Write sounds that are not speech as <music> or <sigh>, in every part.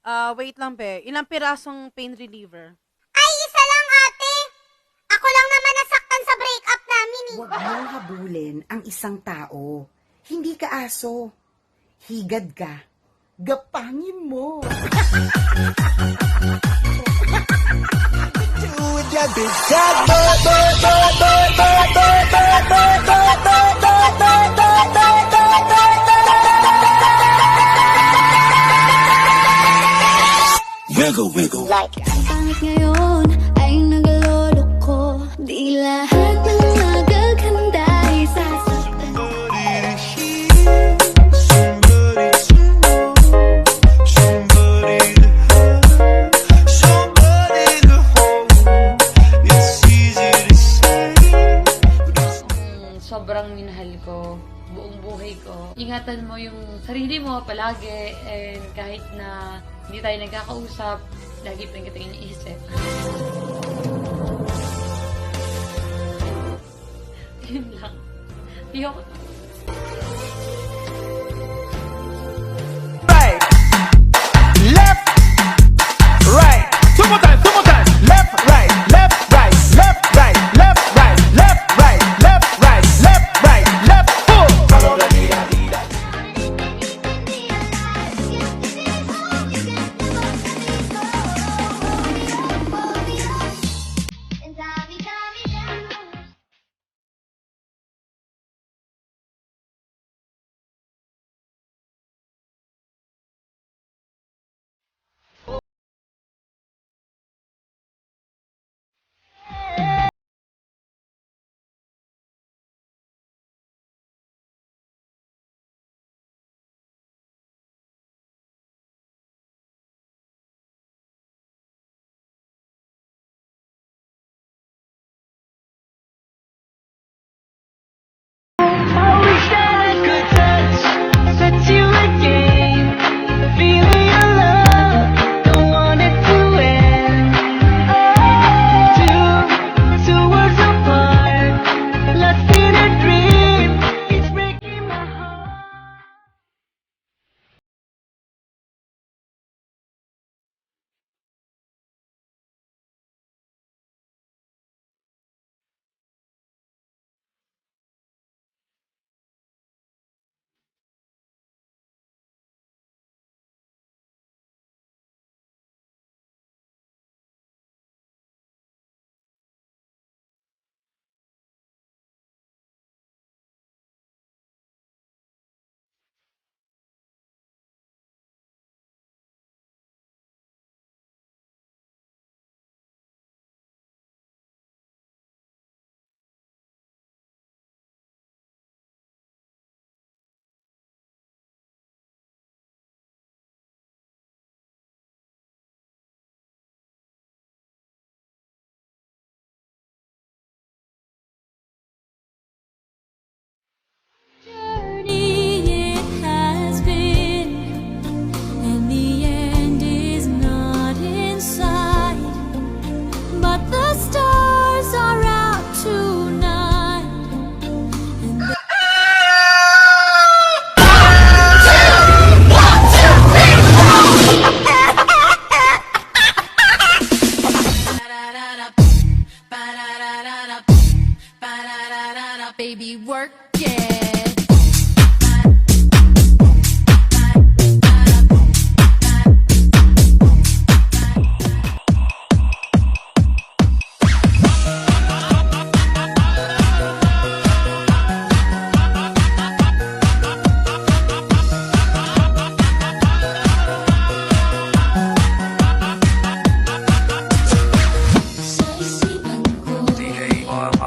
Ah, wait lang, be. Ilang pirasong pain reliever? Ay, isa lang ate. Ako lang naman nasaktan sa breakup namin eh. Huwag mong habulin ang isang tao. Hindi ka aso. Higad ka. Gapangin mo. Wiggle, wiggle. Pangit ngayon ay nagalolo ko Di lahat Ingatan mo yung sarili mo palagi and kahit na hindi tayo nagkakausap, lagi pa rin kita iniisip. <laughs> Yun lang. Ayoko.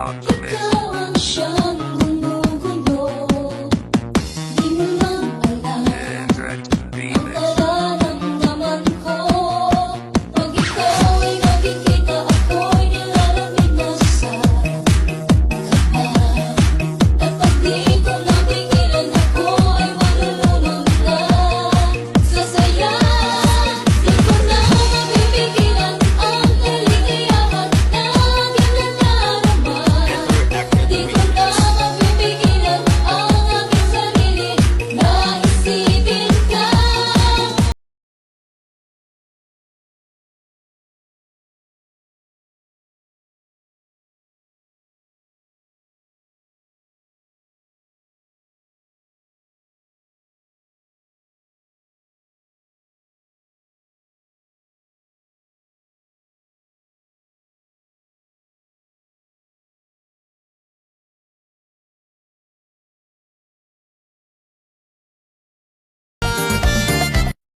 Rock.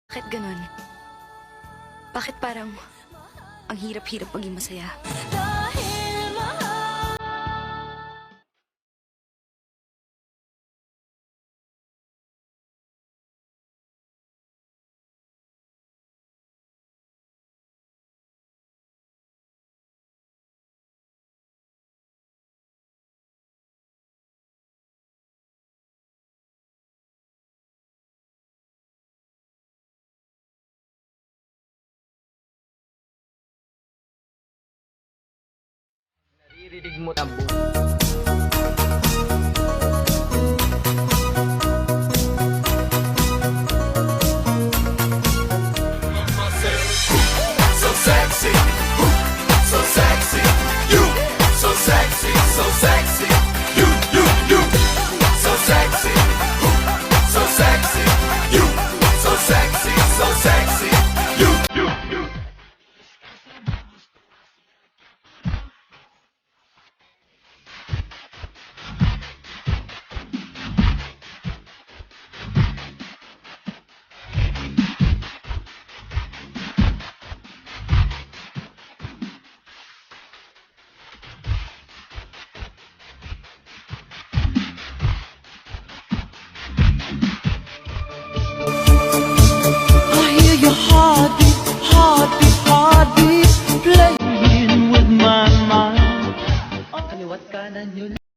Bakit ganun? Bakit parang ang hirap-hirap maging masaya? madididig mo tambo. pangalan yun.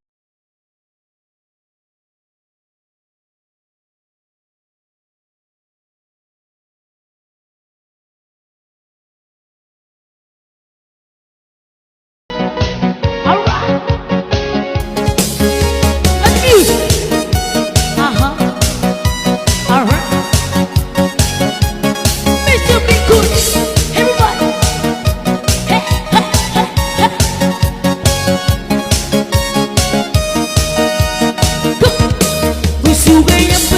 you way up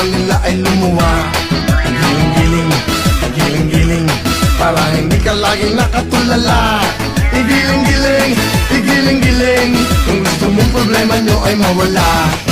ang nila ay lumuwa. Ang giling-giling, giling-giling. Para hindi ka laging nakatulala. Igiling-giling, igiling-giling. Kung gusto mong problema nyo ay mawala.